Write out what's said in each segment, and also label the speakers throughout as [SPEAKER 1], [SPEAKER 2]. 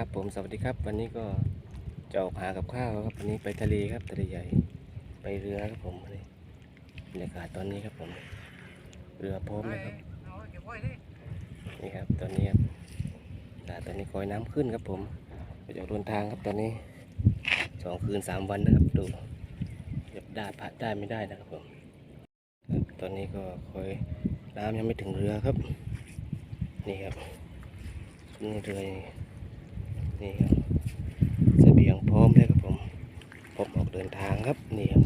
[SPEAKER 1] ครับผมสวัสดีครับ วันนี้ก็จะออกหากับข้าวครับวันนี้ไปทะเลครับทะเลใหญ่ไปเรือครับผมนี่บรรยากาศตอนนี้ครับผม เรือพร้อมนะครับนี่ครับตอนนี้ครับตอนนี้คอยน้ำขึ้นครับผมไปจะเดินทางครับตอนนี้สองคืนสามวันนะครับดูจะได้พัดได้ไม่ได้นะครับผมตอนนี้ก็คอยน้ำยังไม่ถึงเรือครับ นี่ครับนี่เรือ นี่ครับเสบียงพร้อมแล้วครับผมพร้อมออกเดินทางครับนี่ครับ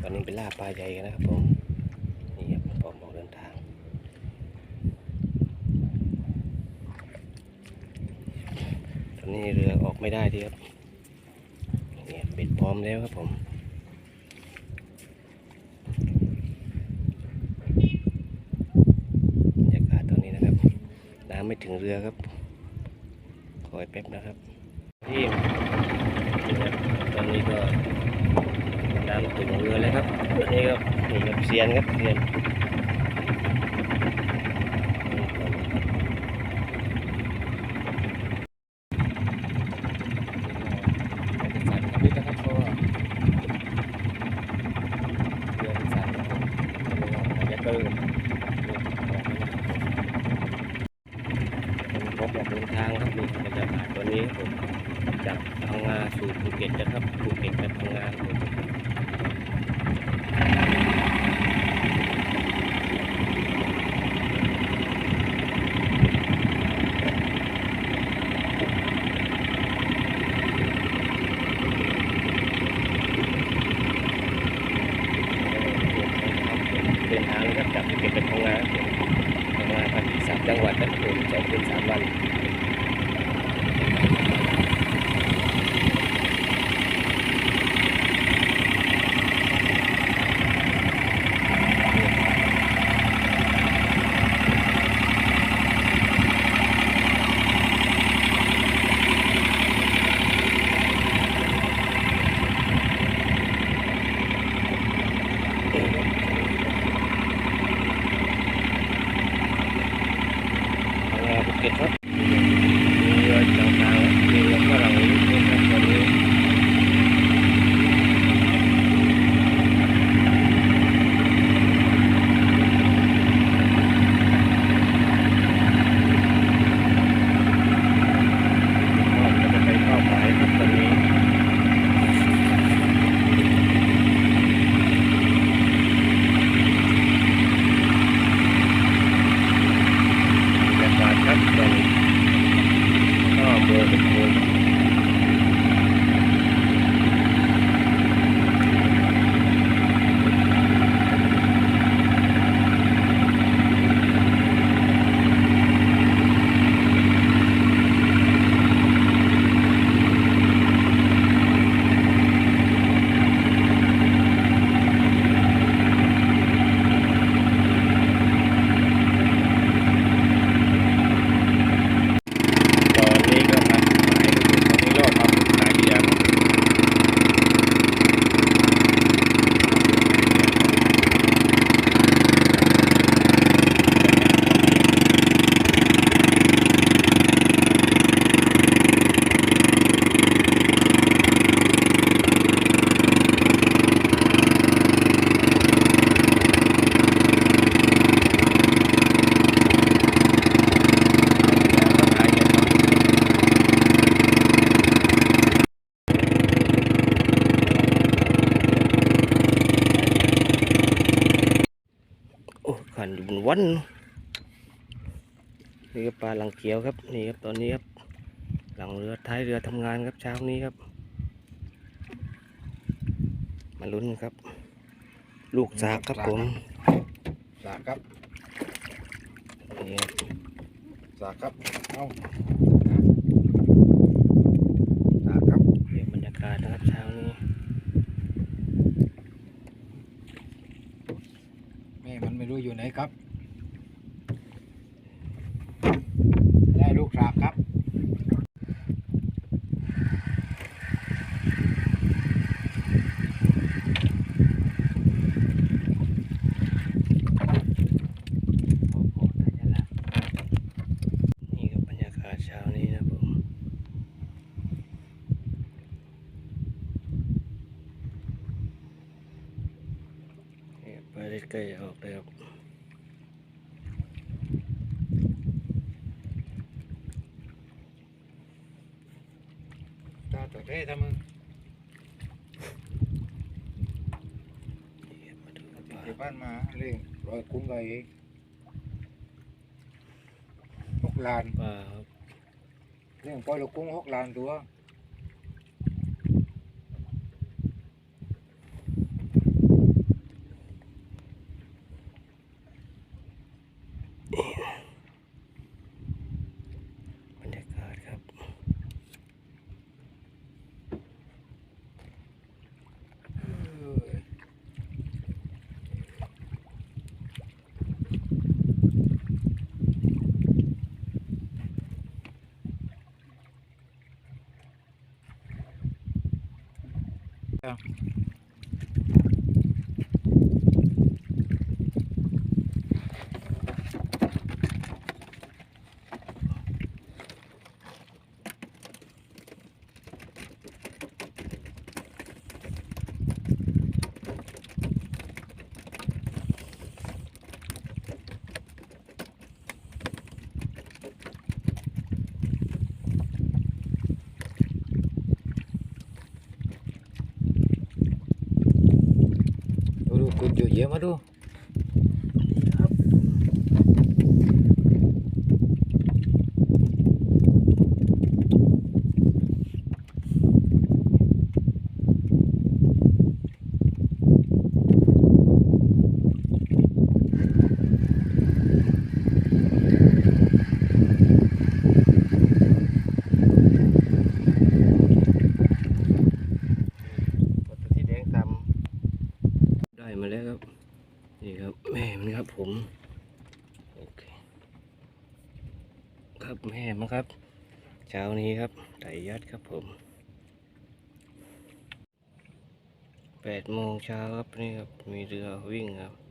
[SPEAKER 1] ตอนนี้เป็นล่าปลาใหญ่กันนะครับผมนี่ครับพร้อมออกเดินทางตอนนี้เรือออกไม่ได้ทีครับนี่ครับปิดพร้อมแล้วครับผมบรรยากาศตอนนี้นะครับน้ำไม่ถึงเรือครับ อยแป๊บนะครับที่ตอนนี้ก็น้ำถึงเรือเลยครับตอนนี้ก็นี่ครับเซียนครับเซียนสั่นครับนี่นะครับเพราะว่าเรือที่สั่นครับผมอาจจะเกิน ผมออกเดินทางครับนี่บรรยากาศตอ นี้ผมจากพังงาสู่ภูเก็ตนะครับภู ขันอยู่บนวันนี่ก็ปลาหลังเขียวครับนี่ครับตอนนี้ครับ หลังเรือท้ายเรือทำงานครับเช้านี้ครับ มาลุ้นครับ ลูกสากครับผม
[SPEAKER 2] สากครับ
[SPEAKER 1] นี่ครับ
[SPEAKER 2] สากครับเอ้าสากครับ
[SPEAKER 1] เดี๋ยวบรรยากาศนะครับเช้านี้
[SPEAKER 2] แม่มันไม่รู้อยู่ไหนครับ ได้ลูกสากครับ
[SPEAKER 1] นี่ครับบรรยากาศเช้านี้นะครับผม ใกล้จะออกแล้ว
[SPEAKER 2] ตาตัวเท่ทำมึง
[SPEAKER 1] นี่ครับมาดูครับ
[SPEAKER 2] ติด
[SPEAKER 1] ว่า
[SPEAKER 2] ที่บ้านมาเร่งรอยคุ้มไปเองหกลาน
[SPEAKER 1] ปลาครับ
[SPEAKER 2] เรื่องปล่อยลูกกุ้งหกลานตัว
[SPEAKER 1] บรรยากาศครับ
[SPEAKER 2] เอ้ย ดู ดูคุณอยู่เยอะมาดู
[SPEAKER 1] กดที่แดงตำได้ มาแล้วครับ นี่ครับแม่มันครับผมโอเคครับแม่มันครับ เช้านี้ครับไต่ยัดครับผมแปดโมงเช้าครับนี่ครับมีเรือวิ่งครับ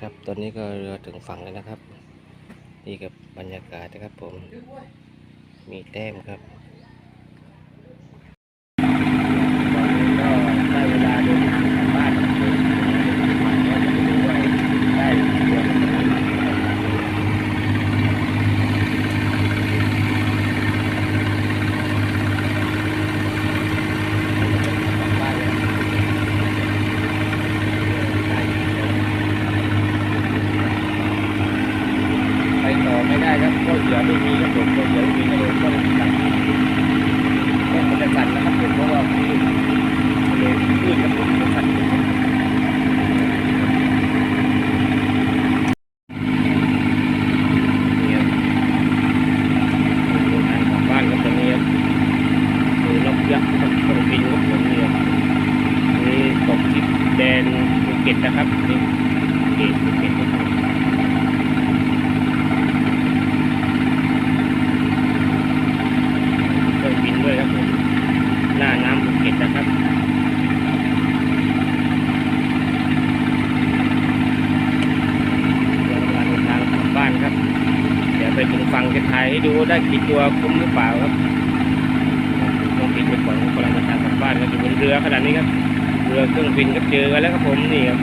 [SPEAKER 1] ครับ ตอนนี้ก็เรือถึงฝั่งแล้วนะครับ นี่กับบรรยากาศนะครับผม มีแต้มครับตอนนี้ก็ได้เวลาเดินทางกลับบ้านแล้วครับผมก็จะไปดูว่าได้เรือไหมกลับบ้านแล้วได้เรือ ไปต่อไม่ได้ครับเพราะเหยื่อไม่มีครับผมเพราะเหยื่อไม่มีก็เลยต้องกลับต้องมันจะสั่นนะครับผมเพราะว่าคลื่นทะเลคลื่นครับผมจะสั่นนี่ครับเดินทางกลับบ้านครับตอนนี้ครับคือนกยักษ์ครับต้องบินครับผมนี่ครับนี่ตกที่แดนภูเก็ตนะครับนี่ภูเก็ตภูเก็ตครับผม เครื่องบินด้วยครับผมหน้าน้ำภูเก็ตนะครับเรากำลังเดินทางกลับบ้านครับ เดี๋ยวไปถึงฝั่งจะถ่ายให้ดูได้ ตัวคุ้มหรือเปล่าครับต้องบินไปก่อนกำลังเดินทำกลับบ้านครับอยู่บนเรือขนาดนี้ครับ เรือเครื่องบินก็เจอกันแล้วครับผมนี่ครับ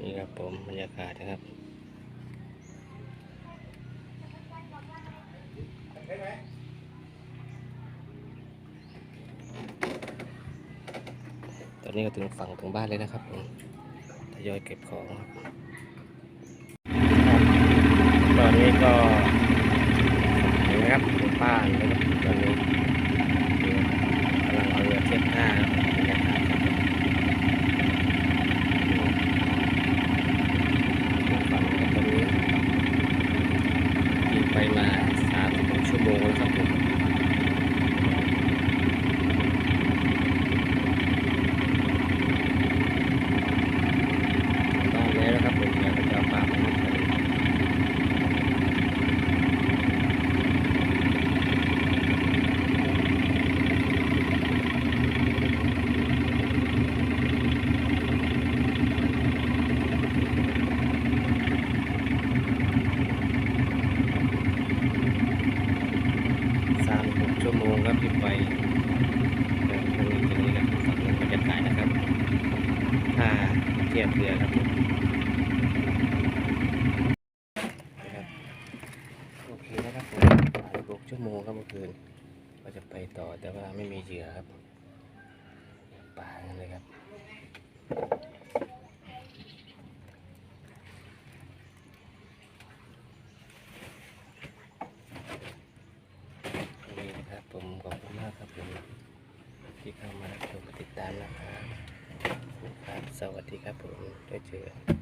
[SPEAKER 1] นี่ครับผมบรรยากาศนะครับ ตอ นี้ก็ถึงฝั่งถึงบ้านเลยนะครับทยอยเก็บของครับตอนนี้ก็เห็นไหมครับบ้านนะครับตอนนี้กำลังเอาเรือเทียบท่าครับบรรยา 6ชั่วโมงครับที่ไปช่วงนี้ตรงนี้นครับฝั่งนู้นกจะถ่ายนะครับถ้าเทียบเรือครับโอเคนะครับผม6ชั่วโมงครับเมื่อคืนก็จะไปต่อแต่ว่าไม่มีเหยื่อครับปลาเลยครับ วัสดีครับผมได้เจอ